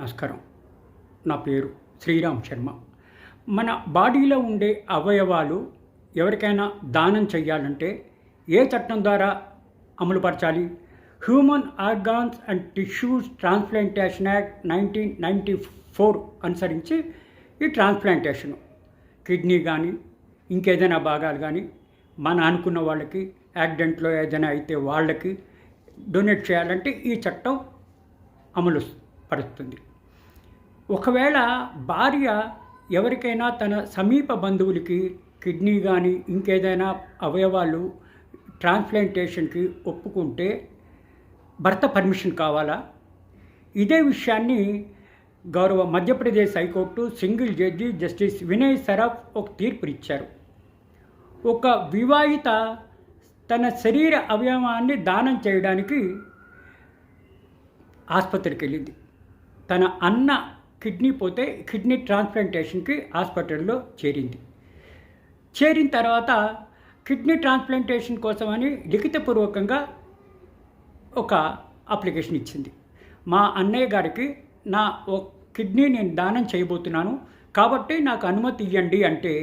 నమస్కారం. నా పేరు శ్రీరామ్ శర్మ. మన బాడీలో ఉండే అవయవాలు ఎవరికైనా దానం చేయాలంటే ఏ చట్టం ద్వారా అమలుపరచాలి human organs and tissues transplantation act nineteen ninety four అనుసరించి ఈ ట్రాన్స్ప్లాంటేషన్. కిడ్నీ కానీ ఇంకేదైనా భాగాలు కానీ మన అనుకున్న వాళ్ళకి యాక్సిడెంట్లో ఏదైనా అయితే వాళ్ళకి డొనేట్ చేయాలంటే ఈ చట్టం అమలు పరుస్తుంది. ఒకవేళ భార్య ఎవరికైనా తన సమీప బంధువులకి కిడ్నీ కానీ ఇంకేదైనా అవయవాలు ట్రాన్స్ప్లాంటేషన్కి ఒప్పుకుంటే భర్త పర్మిషన్ కావాలా? ఇదే విషయాన్ని గౌరవ Madhya Pradesh high court single judge justice Vinay Saraf ఒక తీర్పు ఇచ్చారు ఒక వివాహిత తన శరీర అవయవాన్ని దానం చేయడానికి ఆసుపత్రికి వెళ్ళింది. తన అన్న కిడ్నీ పోతే కిడ్నీ ట్రాన్స్ప్లాంటేషన్కి హాస్పిటల్లో చేరింది. చేరిన తర్వాత కిడ్నీ ట్రాన్స్ప్లాంటేషన్ కోసమని లిఖితపూర్వకంగా ఒక అప్లికేషన్ ఇచ్చింది. మా అన్నయ్య గారికి నా కిడ్నీ నేను దానం చేయబోతున్నాను కాబట్టి నాకు అనుమతి ఇవ్వండి అంటే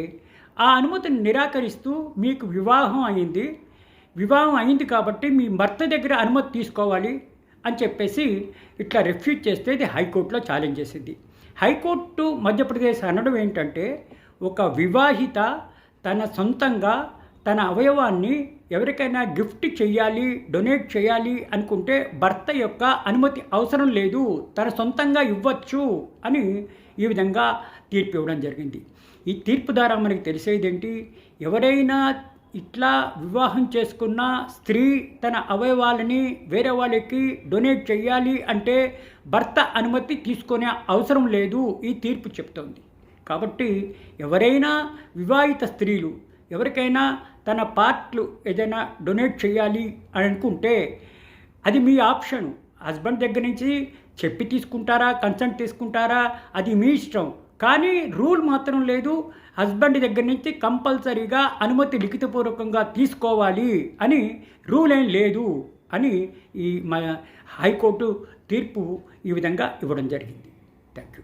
ఆ అనుమతిని నిరాకరిస్తూ మీకు వివాహం అయింది. వివాహం అయింది కాబట్టి మీ భర్త దగ్గర అనుమతి తీసుకోవాలి. అని చెప్పేసి ఇట్లా రిఫ్యూజ్ చేస్తే ఇది హైకోర్టులో ఛాలెంజ్ చేసింది. హైకోర్టు మధ్యప్రదేశ్ అనడం ఏంటంటే ఒక వివాహిత తన సొంతంగా తన అవయవాన్ని ఎవరికైనా గిఫ్ట్ చేయాలి డొనేట్ చేయాలి అనుకుంటే భర్త యొక్క అనుమతి అవసరం లేదు తన సొంతంగా ఇవ్వచ్చు అని ఈ విధంగా తీర్పు ఇవ్వడం జరిగింది. ఈ తీర్పు ద్వారా మనకి తెలిసేదేంటి ఎవరైనా ఇట్లా వివాహం చేసుకున్న స్త్రీ తన అవయవాలని వేరే వాళ్ళకి డొనేట్ చేయాలి అంటే భర్త అనుమతి తీసుకునే అవసరం లేదు ఈ తీర్పు చెప్తోంది. కాబట్టి ఎవరైనా వివాహిత స్త్రీలు ఎవరికైనా తన పార్ట్లు ఏదైనా డొనేట్ చేయాలి అని అనుకుంటే అది మీ ఆప్షన్. హస్బెండ్ దగ్గర నుంచి చెప్పి తీసుకుంటారా కన్సెంట్ తీసుకుంటారా అది మీ ఇష్టం. కానీ రూల్ మాత్రం లేదు. హస్బెండ్ దగ్గర నుంచి కంపల్సరీగా అనుమతి లిఖితపూర్వకంగా తీసుకోవాలి అని రూల్ ఏం లేదు అని ఈ మా హైకోర్టు తీర్పు ఈ విధంగా ఇవ్వడం జరిగింది. Thank you